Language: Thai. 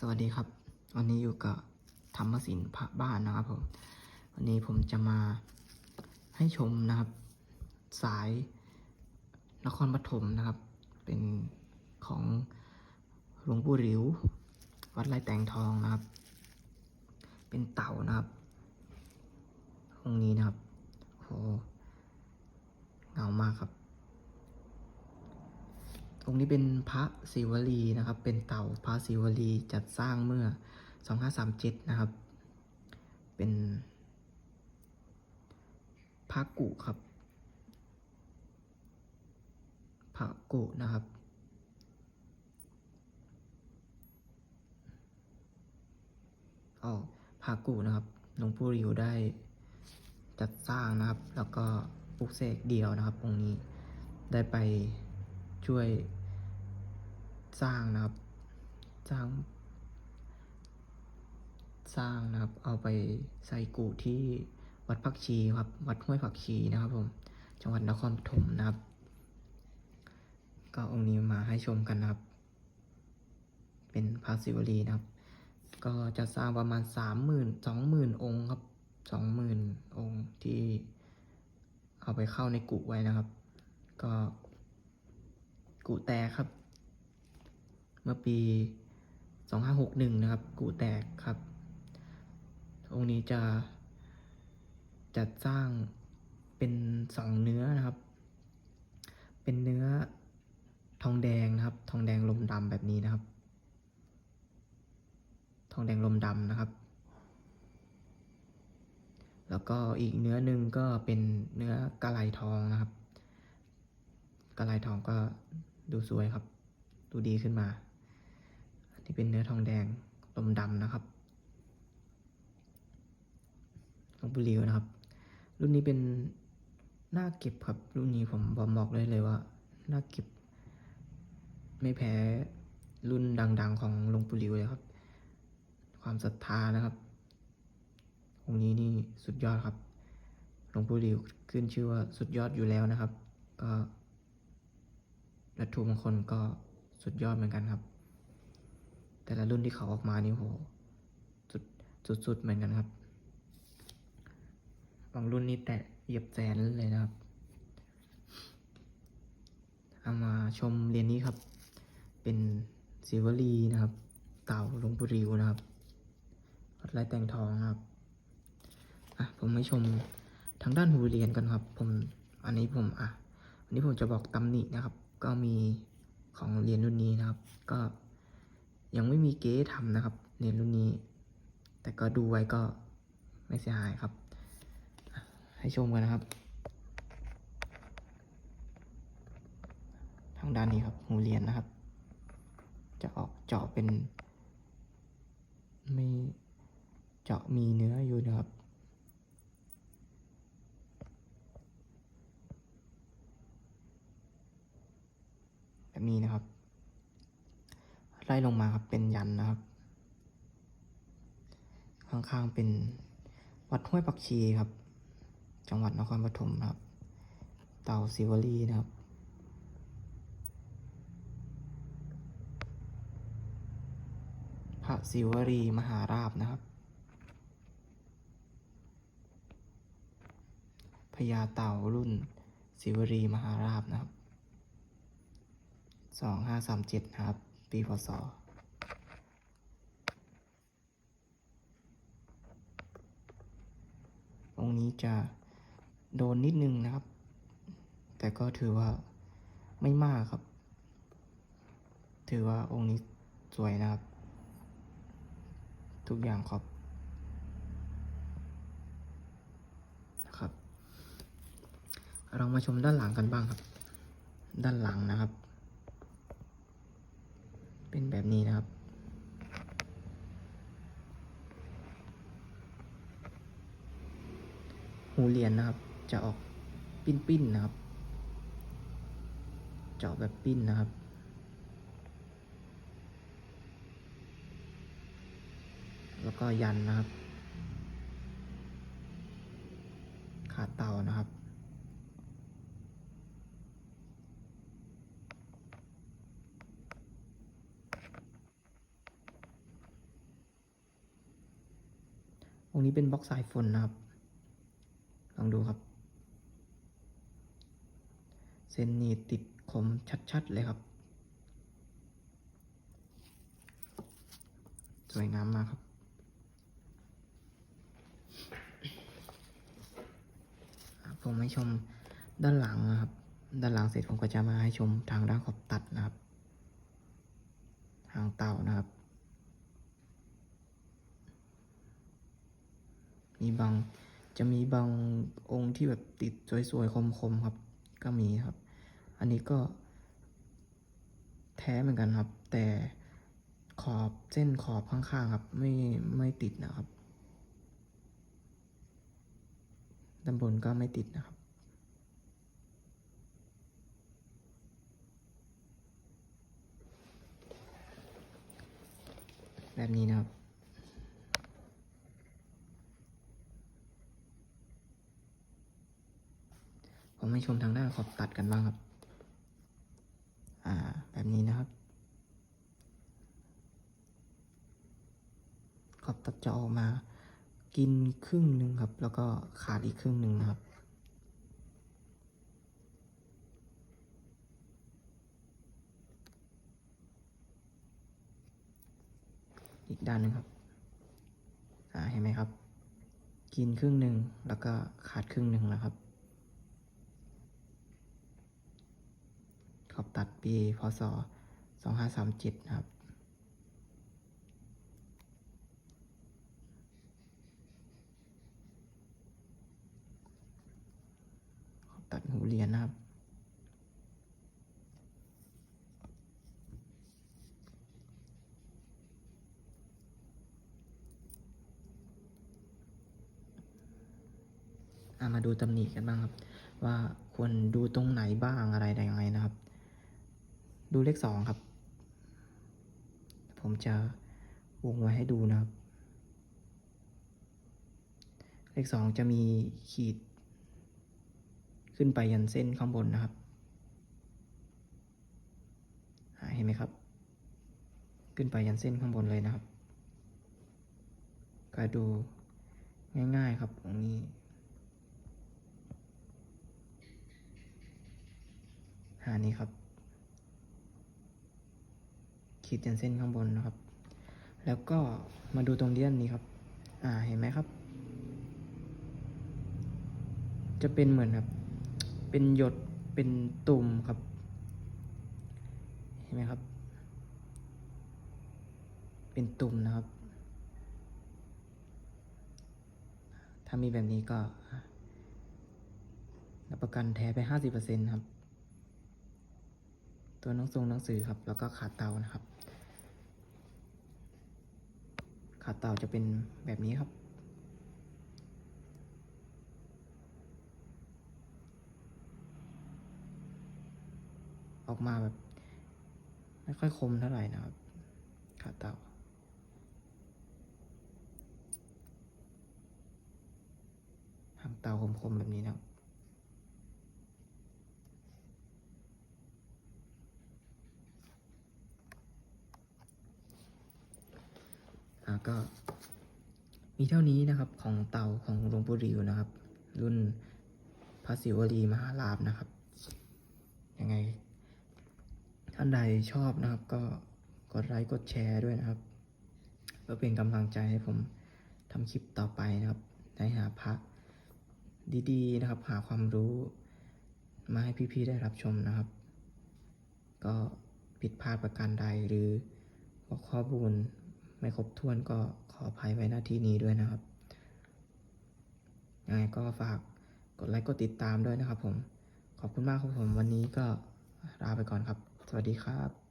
สวัสดีครับ วันนี้อยู่กับธรรมศิลป์พระบ้านนะครับผม วันนี้ผมจะมาให้ชมนะครับ สายนครปฐมนะครับ เป็นของหลวงปู่หลิว วัดไร่แตงทองนะครับ เป็นเต่านะครับองนี้นะครับโหเงามากครับ องนี้เป็นพระศิวลีนะครับ เป็นเต่าพระศิวลีจัดสร้างเมื่อ 2537 นะครับ เป็นพระกุครับพระกุนะครับอ๋อพระกุนะครับหลวงปู่ริวได้จัดสร้างนะครับ แล้วก็ปลุกเสกเดียวนะครับองค์นี้ได้ไปช่วย สร้างนะครับ สร้าง สร้างนะครับ เอาไปใส่กุที่วัดผักชีครับ วัดห้วยผักชีนะครับผม จังหวัดนครปฐมนะครับ ก็องค์นี้มาให้ชมกันนะครับ เป็นพระศิวลีนะครับ ก็จะสร้างประมาณสามหมื่นสองหมื่นองค์ครับสองหมื่นองค์ที่เอาไปเข้าในกุไว้นะครับ ก็กุแตครับ มื่อปีสองห้าหกหนึ่งนะครับกุแตกครับ องค์นี้จะจัดสร้างเป็นสองเนื้อนะครับ เป็นเนื้อทองแดงนะครับ ทองแดงลมดำแบบนี้นะครับ ทองแดงลมดำนะครับ แล้วก็อีกเนื้อหนึ่งก็เป็นเนื้อกะไหลทองนะครับกะไหลทองก็ดูสวยครับ ดูดีขึ้นมา อันนี้เป็นเนื้อทองแดงลมดำนะครับลองบุรีวนะครับ รุ่นนี้เป็นหน้าเก็บครับ รุ่นนี้ผมบอกได้เลยว่าหน้าเก็บ ไม่แพ้รุ่นดัง ๆ ของลงปู่หลิวเลยครับ ความศรัทธานะครับองค์นี้นี่สุดยอดครับหลวงปู่หลิวขึ้นชื่อว่าสุดยอดอยู่แล้วนะครับ ก็วัตถุมงคลก็สุดยอดเหมือนกันครับ แต่ละรุ่นที่เขาออกมานี่โหสุดสุดเหมือนกันครับ บางรุ่นนี่แตะเหยียบแสนเลยนะครับ เอามาชมเหรียนนี้ครับ เป็นศิวลีนะครับ เต่าลงปู่ริวนะครับวัดไร่แตงทองครับ อะผมให้ชมทางด้านหูเหรียญกันครับ ผมอันนี้ผมอะอันนี้ผมจะบอกตำหนินะครับ ก็มีของเหรียญรุ่นนี้นะครับ ก็ ยังไม่มีเก๊ทำนะครับเหรียญรุ่นนี้ แต่ก็ดูไว้ก็ไม่เสียหายครับ ให้ชมกันนะครับ ทางด้านนี้ครับหูเรียญนะครับ จะออกเจาะเป็น ไม่เจาะมีเนื้ออยู่นะครับแบบนี้นะครับ ไล่ลงมาครับเป็นยันนะครับ ข้างๆเป็นวัดห้วยปักชีครับ จังหวัดนครปฐมครับ เต่าซิวลีนะครับพระศิวรีมหาราบนะครับพญาเต่ารุ่นศิวรีมหาราบนะครับสองห้าสามเจ็ดครับ ปีพศองนี้จะโดนนิดนึงนะครับ แต่ก็ถือว่าไม่มากครับ ถือว่าองค์นี้สวยนะครับ ทุกอย่างครับนะครับ เรามาชมด้านหลังกันบ้างครับ ด้านหลังนะครับ เป็นแบบนี้นะครับ หูเหรียญนะครับ จะออกปิ้นๆนะครับ เจาะแบบปิ้นนะครับแล้วก็ยันนะครับ ขาเต่านะครับ องนี้เป็นบล็อกสายฝนนะครับ ลองดูครับ เส้นนี้ติดคมชัดๆเลยครับ สวยงามมากครับผมให้ชมด้านหลังนะครับ ด้านหลังเสร็จผมก็จะมาให้ชมทางด้านขอบตัดนะครับหางเต่านะครับ มี บางจะมีบางองค์ที่แบบติดสวยๆคมๆครับ ก็มีครับ อันนี้ก็ แท้เหมือนกันครับ แต่ขอบเส้นขอบข้างๆครับ ไม่ไม่ติดนะครับด้านบนก็ไม่ติดนะครับแบบนี้นะครับ ผม ให้ชมทางด้านขอบตัดกันบ้างครับ อ่า แบบนี้นะครับ ขอบตัดจะออกมา กินครึ่งหนึ่งครับ แล้วก็ขาดอีกครึ่งหนึ่งนะครับอีกด้านหนึ่งครับ อ่า เห็นไหมครับ กินครึ่งหนึ่งแล้วก็ขาดครึ่งหนึ่งนะครับ ขอบตัดปีพศ 2537 นะครับขอบตัดหูเรียนนะครับอะมาดูตำหนิกันบ้างครับ ว่าควรดูตรงไหนบ้างอะไรยังไงนะครับ ดูเลขสองครับ ผมจะวงไว้ให้ดูนะครับ เลขสองจะมีขีด ขึ้นไปยันเส้นข้างบนนะครับเห็นไหมครับ ขึ้นไปยันเส้นข้างบนเลยนะครับ ก็ดูง่ายๆครับตรงนี้หานี้ครับ ขีดเส้นเส้นข้างบนนะครับ แล้วก็มาดูตรงเลี่ยนนี้ครับ อ่าเห็นไหมครับ จะเป็นเหมือนแบบเป็นหยดเป็นตุ่มครับ เห็นไหมครับ เป็นตุ่มนะครับ ถ้ามีแบบนี้ก็รับประกันแท้ไปห้าสิบเปอร์เซ็นต์ครับ ตัวหนังทรงหนังสือครับ แล้วก็ขาเตานะครับ ขาเตาจะเป็นแบบนี้ครับ ออกมาแบบ ไม่ค่อยคมเท่าไหร่นะครับ ขาเตาหางเตาคมๆแบบนี้นะครับ ก็ มีเท่านี้นะครับของเตาของหลวงปู่ริวนะครับ รุ่นพระศิวลีมหาลาภนะครับยังไง ท่านใดชอบนะครับ ก็กดไลค์กดแชร์ด้วยนะครับเพื่อเป็นกำลังใจให้ผมทำคลิปต่อไปนะครับได้หาพระดีๆนะครับ หาความรู้มาให้พี่ๆได้รับชมนะครับ ก็ผิดพลาดประการใดหรือข้อมูล ไม่ครบถ้วนก็ขออภัยไว้หน้าที่นี้ด้วยนะครับยังไงก็ฝากกดไลค์กดติดตามด้วยนะครับผม ขอบคุณมากครับผม วันนี้ก็ลาไปก่อนครับ สวัสดีครับ